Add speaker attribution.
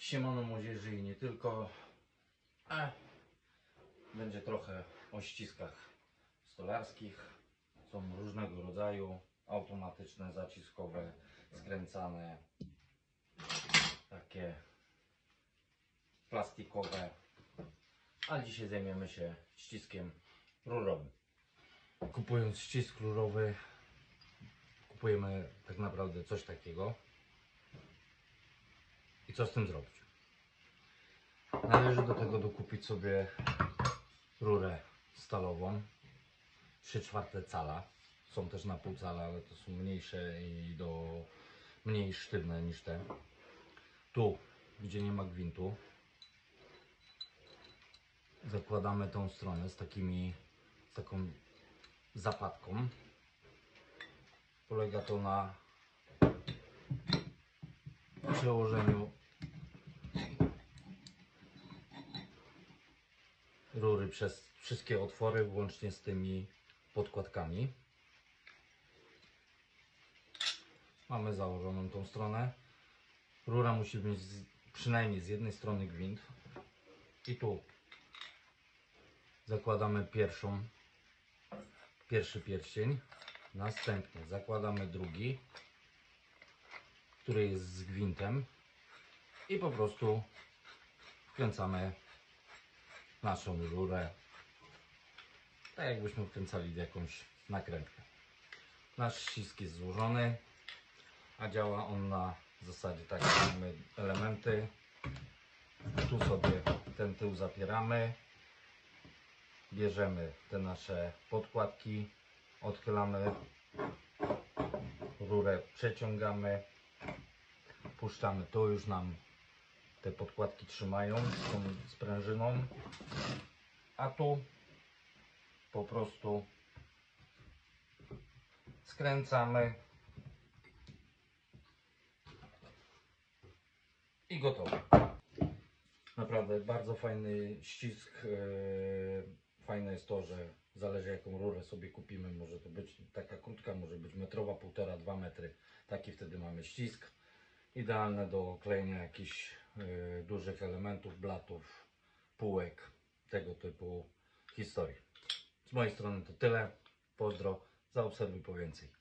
Speaker 1: Siemano młodzieży i nie tylko. A będzie trochę o ściskach stolarskich. Są różnego rodzaju, automatyczne, zaciskowe, skręcane, takie plastikowe. A dzisiaj zajmiemy się ściskiem rurowym. Kupując ścisk rurowy, kupujemy tak naprawdę coś takiego. I co z tym zrobić? Należy do tego dokupić sobie rurę stalową 3 czwarte cala. Są też na pół cala, ale to są mniejsze i do mniej sztywne niż te. Tu, gdzie nie ma gwintu, zakładamy tą stronę z takimi, z taką zapadką. Polega to na przełożeniu rury przez wszystkie otwory, włącznie z tymi podkładkami. Mamy założoną tą stronę. Rura musi mieć przynajmniej z jednej strony gwint. I tu zakładamy pierwszą, pierwszy pierścień. Następnie zakładamy drugi, który jest z gwintem. I po prostu wkręcamy naszą rurę. Tak jakbyśmy wkręcali jakąś nakrętkę. Nasz ścisk jest złożony, a działa on na zasadzie tak, że mamy elementy. Tu sobie ten tył zapieramy. Bierzemy te nasze podkładki, odchylamy rurę, przeciągamy, puszczamy. To już nam te podkładki trzymają z tą sprężyną, a tu po prostu skręcamy i gotowe. Naprawdę bardzo fajny ścisk. yy, Fajne jest to, że zależy jaką rurę sobie kupimy. Może to być taka krótka, może być metrowa, półtora, dwa metry. Taki wtedy mamy ścisk. Idealne do klejenia jakichś dużych elementów, blatów, półek, tego typu historii. Z mojej strony to tyle. Pozdro, zaobserwuj po więcej.